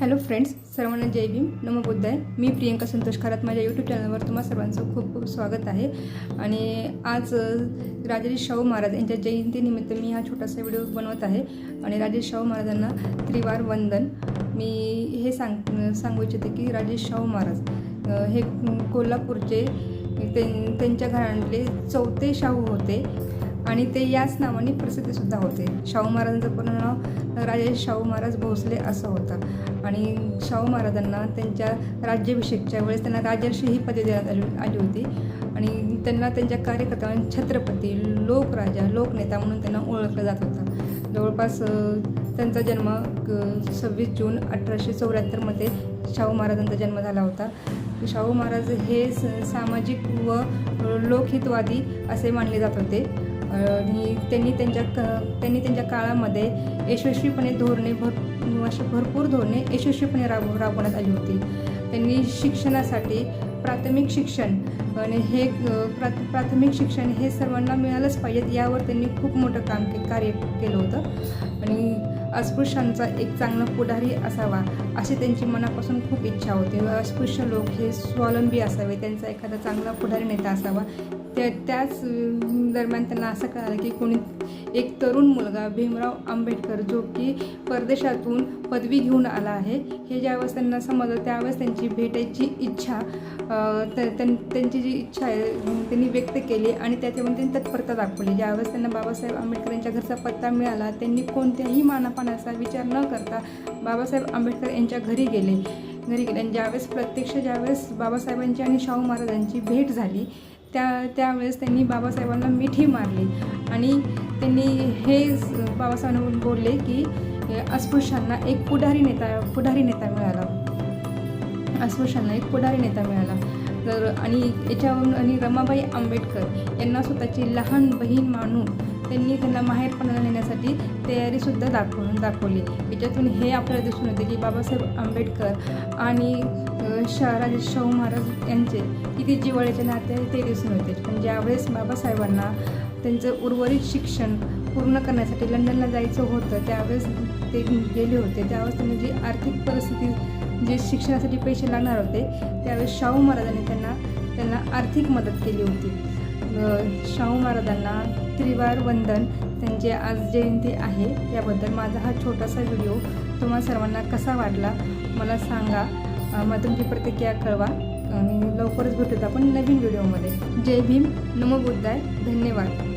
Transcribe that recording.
Hello friends सर्वांना जय भीम. नमो बुद्धाय. मी प्रियंका संतोष खरात. माझ्या YouTube चॅनलवर तुम्हा सर्वांचं खूप खूप स्वागत आहे. आणि आज राजेश राजाजी शाहू महाराज यांच्या जयंतीनिमित्त मी हा छोटासा व्हिडिओ बनवत आहे. आणि राजेश शाहू महाराजांना त्रिवार वंदन. मी हे सांग सांगू इच्छिते की राजेश शाहू महाराज हे कोल्हापूरचे त्यां- त्यांच्या घराण्यातले चौथे शाहू होते. आणि ते याच नावाने प्रसिद्धसुद्धा होते. शाहू महाराजांचं पूर्ण नाव राजेश शाहू महाराज भोसले असं होतं. आणि शाहू महाराजांना त्यांच्या राज्याभिषेकच्या वेळेस त्यांना राजर्षी ही पदवी देण्यात आली आली होती. आणि त्यांना त्यांच्या कार्यकर्त्यांना छत्रपती लोकराजा लोकनेता म्हणून त्यांना ओळखलं जात होतं. जवळपास त्यांचा जन्म सव्वीस जून अठराशे चौऱ्याहत्तरमध्ये शाहू महाराजांचा जन्म झाला होता. शाहू महाराज हे स- सामाजिक व लोकहितवादी असे मानले जात होते. आणि त्यांनी त्यांच्या क त्यांनी त्यांच्या काळामध्ये यशस्वीपणे धोरणे भर अशी भरपूर धोरणे यशस्वीपणे राब राबवण्यात आली होती. त्यांनी शिक्षणासाठी प्राथमिक शिक्षण आणि हे प्राथ प्रा प्राथमिक शिक्षण हे सर्वांना मिळालंच पाहिजेत यावर त्यांनी खूप मोठं काम के कार्य केलं होतं. आणि अस्पृश्यांचा एक चांगला पुढारी असावा अशी त्यांची मनापासून खूप इच्छा होती. व अस्पृश्य लोक हे स्वावलंबी असावे त्यांचा एखादा चांगला पुढारी नेता असावा. त्या त्याच दरम्यान त्यांना असं कळालं की कोणी एक तरुण मुलगा भीमराव आंबेडकर जो की परदेशातून पदवी घेऊन आला आहे. हे ज्यावेळेस त्यांना समजलं त्यावेळेस त्यांची भेटायची इच्छा त्यांची जी इच्छा आहे त्यांनी व्यक्त केली आणि त्याच्यामध्ये त्यांनी तत्परता दाखवली. ज्यावेळेस त्यांना बाबासाहेब आंबेडकर यांच्या घरचा पत्ता मिळाला त्यांनी कोणत्याही मानापानाचा विचार न करता बाबासाहेब आंबेडकर यांच्या घरी गेले. घरी गेले आणि ज्यावेळेस प्रत्यक्ष ज्यावेळेस बाबासाहेबांची आणि शाहू महाराजांची भेट झाली त्या त्यावेळेस त्यांनी बाबासाहेबांना मिठी मारली आणि त्यांनी हे बाबासाहेब बोलले की अस्पृश्यांना एक पुढारी नेता पुढारी नेता मिळाला. अस्पृश्यांना एक पुढारी नेता मिळाला. तर आणि याच्यावरून आणि रमाबाई आंबेडकर यांना स्वतःची लहान बहीण मानून त्यांनी त्यांना माहेरपणाला नेण्यासाठी तयारीसुद्धा दाखवून दाखवली. याच्यातून हे आपल्याला दिसून येते की बाबासाहेब आंबेडकर आणि शा राजे शाहू महाराज यांचे किती जिवाळ्याचे नाते आहे ते दिसून येते. पण ज्यावेळेस बाबासाहेबांना त्यांचं उर्वरित शिक्षण पूर्ण करण्यासाठी लंडनला जायचं होतं त्यावेळेस ते गेले होते. त्यावेळेस त्यांनी जी आर्थिक परिस्थिती जे शिक्षणासाठी पैसे लागणार होते त्यावेळेस शाहू महाराजांनी त्यांना त्यांना आर्थिक मदत केली होती. शाहू महाराजांना त्रिवार वंदन त्यांची आज जयंती आहे याबद्दल माझा हा छोटासा व्हिडिओ तुम्हा सर्वांना कसा वाटला मला सांगा. मग तुमची प्रतिक्रिया कळवा. आणि लवकरच भेटूत आपण नवीन व्हिडिओमध्ये. जय भीम नमो बुद्धाय धन्यवाद.